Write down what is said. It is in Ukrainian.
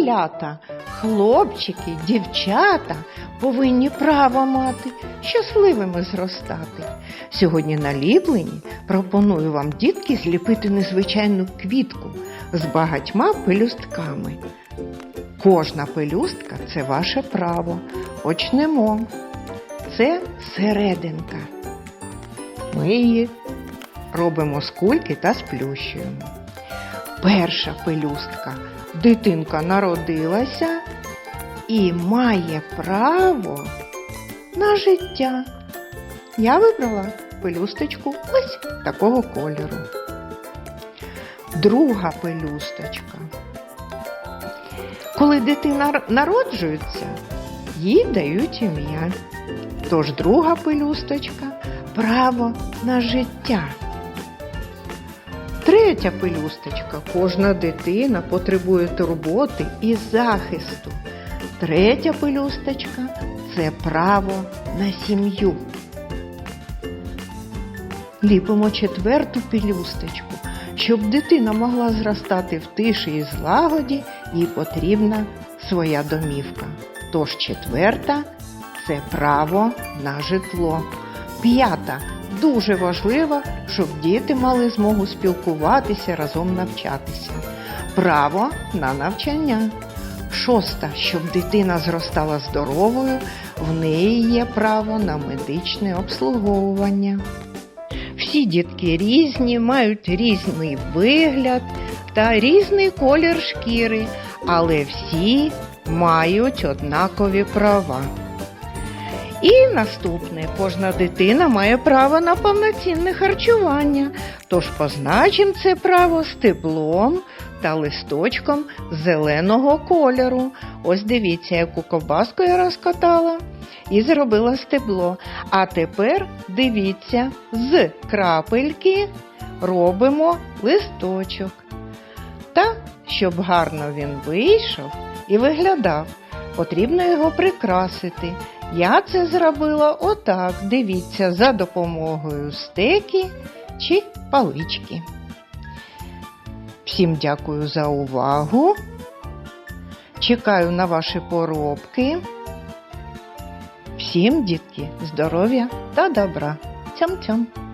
малята, хлопчики, дівчата повинні право мати, щасливими зростати. Сьогодні на ліпленні пропоную вам, дітки, зліпити незвичайну квітку з багатьма пелюстками. Кожна пелюстка це ваше право. Почнемо. Це серединка. Ми її робимо з кульки та сплющуємо. Перша пелюстка. Дитинка народилася і має право на життя. Я вибрала пелюсточку ось такого кольору. Друга пелюсточка. Коли дитина народжується, їй дають ім'я. Тож друга пелюсточка право на життя. Третя пелюсточка. Кожна дитина потребує турботи і захисту. Третя пелюсточка це право на сім'ю. Ліпимо четверту пелюсточку. Щоб дитина могла зростати в тиші і злагоді, їй потрібна своя домівка. Тож четверта це право на житло. П'ята дуже важливо, щоб діти мали змогу спілкуватися, разом навчатися. Право на навчання. Шоста, щоб дитина зростала здоровою, в неї є право на медичне обслуговування. Всі дітки різні, мають різний вигляд та різний колір шкіри, але всі мають однакові права. І наступне, кожна дитина має право на повноцінне харчування, тож позначимо це право стеблом та листочком зеленого кольору. Ось дивіться, яку ковбаску я розкатала і зробила стебло. А тепер дивіться, з крапельки робимо листочок. Та, щоб гарно він вийшов і виглядав, потрібно його прикрасити. Я це зробила отак, дивіться, за допомогою стеки чи палички. Всім дякую за увагу. Чекаю на ваші поробки. Всім, дітки, здоров'я та добра. Цям-цям!